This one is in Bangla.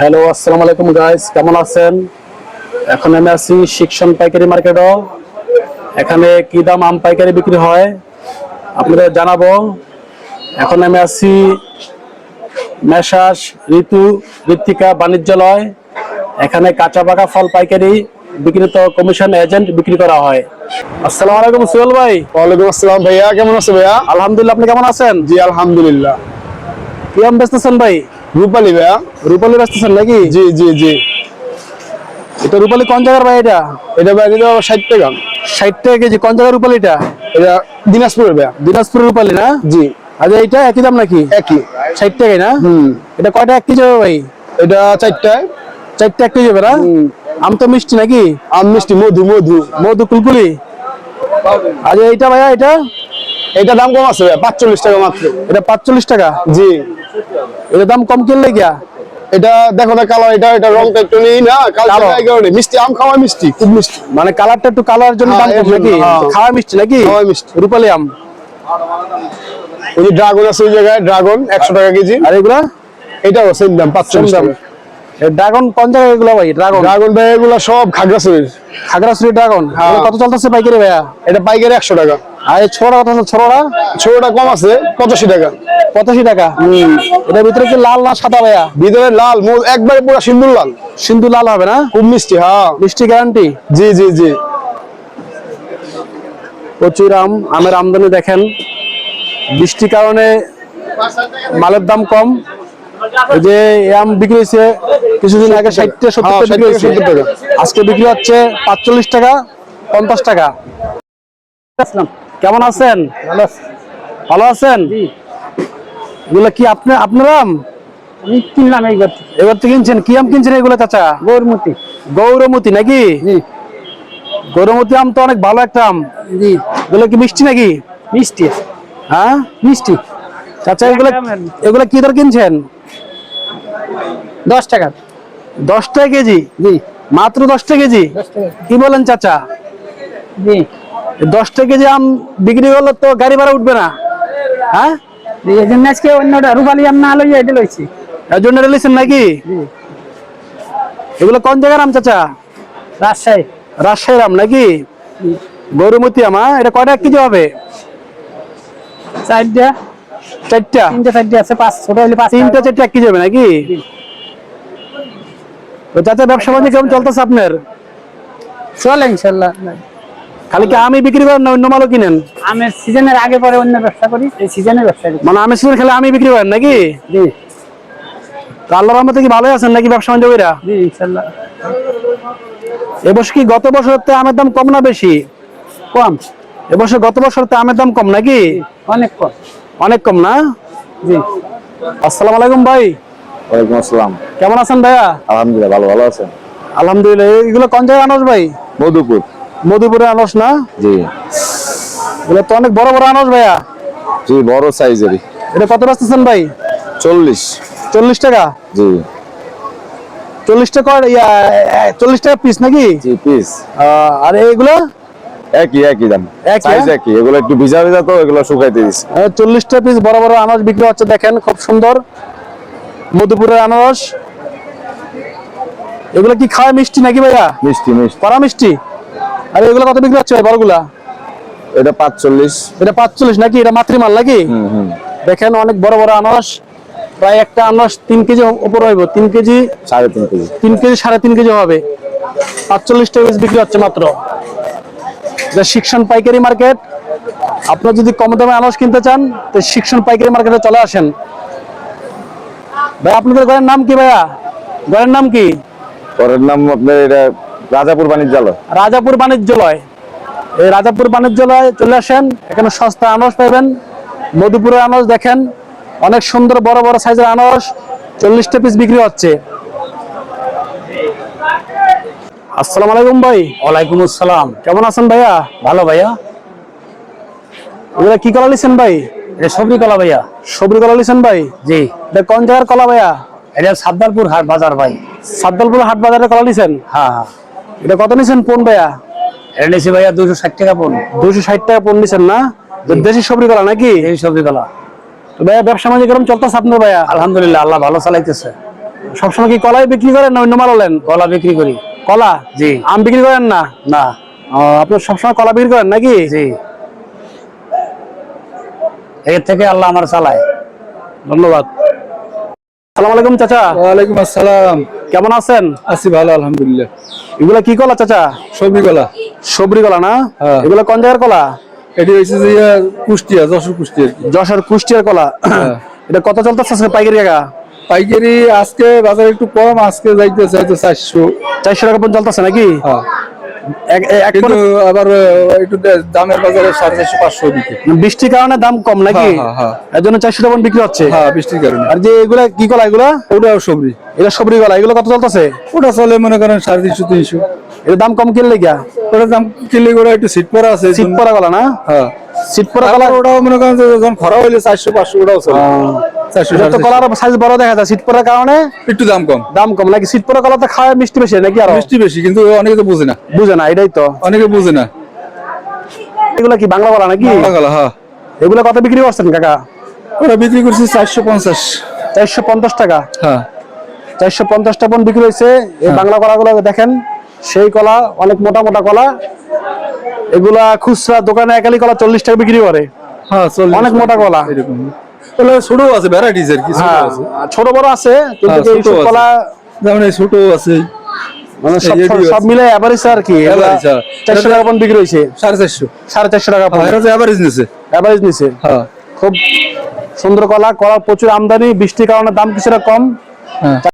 হ্যালো আসসালামু আলাইকুম গাইস কেমন আছেন? এখন আমি আছি শিক্ষণ পাইকারি মার্কেটও এখানে কি দাম আম পাইকারি বিক্রি হয়? আপনাদের জানাব। এখন আমি আছি মেশাস ঋতু ঋত্বিকা বাণিজ্যালয়। এখানে কাঁচা পাকা ফল পাইকারি বিক্রিত কমিশন এজেন্ট বিক্রি করা হয়। আসসালামু আলাইকুম সুহেল ভাই। ওয়ালাইকুম আসসালাম ভাইয়া। কেমন আছো ভাইয়া? আলহামদুলিল্লাহ আপনি কেমন আছেন? জি আলহামদুলিল্লাহ। কি আম বেচতেছেন ভাই? রূপালী ভাইয়া। রূপালি বেচতেছেন নাকি? জি জি জি। এটা রূপালি কোন জায়গার ভাই এটা? এটা ভাই দিল ষাট টাকা। ষাট টাকা কেজি কোন জায়গার রূপালিটা এটা? দিনাজপুরের ভাইয়া। দিনাজপুরের রূপালি না? জি। আচ্ছা এইটা একই দাম নাকি? একই। ষাট টাকাই না? হুম। এটা কয়টা এক কেজি হবে ভাই? এটা চারটায়। চারটা এক কেজি হবে না? আম তো মিষ্টি নাকি? আম মিষ্টি মধু মধু। মধু কুলকুলি? আচ্ছা এইটা ভাইয়া এটা? এটা দাম কম আছে ভাইয়া পাঁচচল্লিশ টাকা মাত্র। এটা পাঁচচল্লিশ টাকা? জি। এটা দাম কম কিনলে গিয়া? এটা দেখো না কালার এটা এটা রংটা একটু নেই না? কালো। কালো। কারণে। মিষ্টি আম খাওয়া মিষ্টি খুব মিষ্টি। মানে কালারটা একটু কালার জন্য হ্যাঁ, দাম কম নাকি? হ্যাঁ। খাওয়া মিষ্টি নাকি? খাওয়া মিষ্টি। রূপালি আম। ওই যে ড্রাগন আছে ওই জায়গায় ড্রাগন একশো টাকা কেজি। আর এগুলা? এটাও সেম দাম পাঁচচল্লিশ দাম। ড্রাগন কোন জায়গায় এগুলো ভাই? ড্রাগন ড্রাগন ভাই এগুলো সব খাগড়াছড়ির। খাগড়াছড়ি ড্রাগন হ্যাঁ। কত চলতেছে পাইকারি ভাইয়া? এটা পাইকারি একশো টাকা। আর ছোটটা কত ছোটটা ছোটটা কম আছে পঁচাশি টাকা। পঁচাশি টাকা। এটার ভিতরে কি লাল না সাদা ভাইয়া? ভিতরে লাল একবারে পুরো সিন্দুর লাল। সিন্ধু লাল হবে না? খুব মিষ্টি হ্যাঁ। মিষ্টি গ্যারান্টি জি জি জি। প্রচুর আম আমের আমদানি দেখেন। বৃষ্টির কারণে মালের দাম কম। যে আম বিক্রি হয়েছে কিছুদিন আগে ষাটটা হ্যাঁ, সত্তর বিক্রি হয়েছে। 70 টাকা। আজকে বিক্রি হচ্ছে পাঁচচল্লিশ টাকা পঞ্চাশ টাকা। কেমন আছেন? ভালো আছেন? এগুলো কি আপনি আপনার আম? আমি কিনলাম এই গত এবার তো কিনছেন? কি আম কিনছেন এগুলো চাচা? গৌরমতি। গৌরমতি নাকি? গৌরমতি আম তো অনেক ভালো একটা আম। জি। এগুলো কি মিষ্টি নাকি? মিষ্টি। হ্যাঁ? মিষ্টি। চাচা এগুলো এগুলো কি দর কিনছেন? দশ টাকা। দশ টাকা কেজি? জি। মাত্র দশ টাকা কেজি? কি বলেন চাচা? জি। দশ টাকা কেজি আম বিক্রি করলে তো গাড়ি ভাড়া উঠবে না। হ্যাঁ? এই জন্য আজকে অন্যটা রূপালি আম না লইয়া এটা লইছি। এর জন্য রিলেশন নাকি? এগুলো কোন জায়গার আম চাচা? রাজশাহী। রাজশাহীর আম নাকি? গৌরমতি আম হ্যাঁ? এটা কয়টা কেজি হবে? চারটা। চারটা? তিনটা চারটা আছে পাঁচ ছোট হলে পাঁচ তিনটা চারটা এক কেজি হবে নাকি? তো চাচা ব্যবসা বাণিজ্য কেমন চলতেছে আপনার? চলে ইনশাল্লাহ। খালি কি আমি বিক্রি করেন না অন্য মালও কিনেন? আমের সিজনের আগে পরে অন্য ব্যবসা করি এই সিজনে ব্যবসা করি। মানে আমি সিজন খেলে আমি বিক্রি করেন নাকি? জি। তো আল্লাহর রহমতে কি ভালোই আছেন নাকি ব্যবসা বাণিজ্য কইরা? জি ইনশাল্লাহ এবছর কি গত বছর আমের দাম কম না বেশি? কম। এবছর গত বছর আমের দাম কম নাকি? অনেক কম। অনেক কম না? জি। আসসালামু আলাইকুম ভাই। ওয়ালাইকুম আসসালাম। কেমন আছেন ভাইয়া? আলহামদুলিল্লাহ ভালো ভালো আছেন। আলহামদুলিল্লাহ এগুলো কোন জায়গায় আনস ভাই? মধুপুর। মধুপুরে আনস না? জি। এগুলো তো অনেক বড় বড় আনস ভাইয়া। জি বড় সাইজেরই। এটা কত বেচতেছেন ভাই? চল্লিশ। চল্লিশ টাকা? জি। চল্লিশ টাকা চল্লিশ টাকা পিস নাকি? জি পিস আর এইগুলো? একই একই দাম। সাইজ হ্যাঁ? একই। এগুলো একটু ভিজা ভিজা তো এগুলো শুকাইতে চল্লিশটা পিস বড় বড় আনারস বিক্রি হচ্ছে দেখেন খুব সুন্দর। মধুপুরের আনারস। এগুলো কি খাওয়া মিষ্টি নাকি ভাইয়া? মিষ্টি মিষ্টি। কড়া মিষ্টি? আর এগুলো কত বিক্রি হচ্ছে বড়গুলা এটা পাঁচচল্লিশ। এটা পাঁচচল্লিশ নাকি? এটা মাতৃমাল নাকি? দেখেন অনেক বড় বড় আনারস প্রায় একটা আনারস তিন কেজি উপর হইব। তিন কেজি সাড়ে তিন কেজি। তিন কেজি সাড়ে তিন কেজি হবে। পাঁচচল্লিশ টাকা বিক্রি হচ্ছে মাত্র। যে শিক্ষণ পাইকারি মার্কেট। আপনার যদি কম দামে আনারস কিনতে চান তো শিক্ষণ পাইকারি মার্কেটে চলে আসেন। ভাই আপনাদের ঘরের নাম কি ভাইয়া? ঘরের নাম কি? পরের নাম আপনার এটা রাজাপুর বাণিজ্যালয়। রাজাপুর বাণিজ্যালয়। এই রাজাপুর বাণিজ্যালয় চলে আসেন। এখানে সস্তা আনারস পাবেন। মধুপুরের আনারস দেখেন। অনেক সুন্দর বড় বড় সাইজের আনারস। চল্লিশটা পিস বিক্রি হচ্ছে। আসসালামু আলাইকুম ভাই। ওয়ালাইকুম আসসালাম। কেমন আছেন ভাইয়া? ভালো ভাইয়া। এগুলা কি কলা লিছেন ভাই? এটা সবরি কলা ভাইয়া। সবরি কলা লিছেন ভাই? জি। এটা কোন জায়গার কলা ভাইয়া? এটা সাদ্দারপুর হাট বাজার ভাই। সাদ্দালপুর হাট বাজারে কলা লিছেন? হ্যাঁ হ্যাঁ। এটা কত নিছেন কোন ভাইয়া? এটা নিয়েছি ভাইয়া দুশো ষাট টাকা পণ দুশো ষাট টাকা পণ নিছেন না? দেশি সবরি কলা নাকি? এই সবজি কলা। তো ভাইয়া ব্যবসা বাণিজ্য কেরম চলতেছে আপনার ভাইয়া? আলহামদুলিল্লাহ আল্লাহ ভালো চালাইতেছে। সবসময় কি কলাই বিক্রি করেন না অন্য মাল হলেন কলা বিক্রি করি। কলা? জি। আম বিক্রি করেন না? না। ও, আপনি সবসময় কলা বিক্রি করেন নাকি? জি। এর থেকে আল্লাহ আমার চালায়। ধন্যবাদ। সালাম আলাইকুম চাচা। ওয়ালাইকুম আসসালাম। কেমন আছেন? আছি ভালো আলহামদুলিল্লাহ। এগুলা কি কলা চাচা? সবজি কলা। সবরি কলা না? হ্যাঁ। এগুলা কোন জায়গার কলা? এটি হয়েছে যে কুষ্টিয়া যশোর কুষ্টিয়া যশোর কুষ্টিয়ার কলা। এটা কত চলতেছে আজকে পাইকারি জায়গা পাইকারি আজকে বাজার একটু কম আজকে যাইতেছে চারশো। চারশো টাকা পর্যন্ত চলতেছে নাকি? হ্যাঁ। কিন্তু আবার একটু দামের বাজারে সাড়ে চারশো পাঁচশো দিকে বৃষ্টির কারণে দাম কম নাকি? হ্যাঁ, হ্যাঁ, এর জন্য চারশো টাকা বিক্রি হচ্ছে? হ্যাঁ বৃষ্টির কারণে। আর যে এগুলা কি কলা এগুলা? সবজি। এটা কলা এগুলো কত চলতেছে? ওটা চলে মনে করেন সাড়ে তিনশো তিনশো। এর দাম কম কিনলে গিয়া? ওটার দাম কিনলে ওটা একটু সিট পরা আছে শীত পরা কলা না? হ্যাঁ। শীত পরা ওটাও মনে করেন যখন খরা হইলে চারশো পাঁচশো ওটাও চলে। চারশো এটা সাড়ে তো কলার সাইজ বড় দেখা যায় শীত পরার কারণে একটু দাম কম। দাম কম। নাকি শীত পরা কলা তো খাওয়া মিষ্টি বেশি নাকি আরও? মিষ্টি বেশি কিন্তু অনেকে তো বুঝে না। বুঝে না এটাই তো। অনেকে বুঝে না। এগুলা কি বাংলা কলা নাকি? বাংলা হ্যাঁ। এগুলা কত বিক্রি করছেন কাকা? ওরা বিক্রি করছে চারশো পঞ্চাশ। চারশো পঞ্চাশ টাকা? হ্যাঁ। চারশো পঞ্চাশ টাকা বিক্রি হয়েছে। এই বাংলা কলাগুলো দেখেন সেই কলা অনেক মোটা মোটা কলা। এগুলা খুচরা দোকানে একালি কলা চল্লিশ টাকা বিক্রি করে। হ্যাঁ অনেক মোটা কলা। ছোট আছে ভ্যারাইটিস আর কি ছোট আছে। ছোট বড় আছে কিন্তু এইসব ছোট আছে। কলা যেমন ছোট আছে। মানে সব। মিলে অ্যাভারেজ আর কি। চারশো টাকা বিক্রি হয়েছে। সাড়ে চারশো। সাড়ে চারশো টাকা নিছে নিছে হ্যাঁ। খুব সুন্দর কলা কলার প্রচুর আমদানি বৃষ্টির কারণে দাম কিছুটা কম। হ্যাঁ।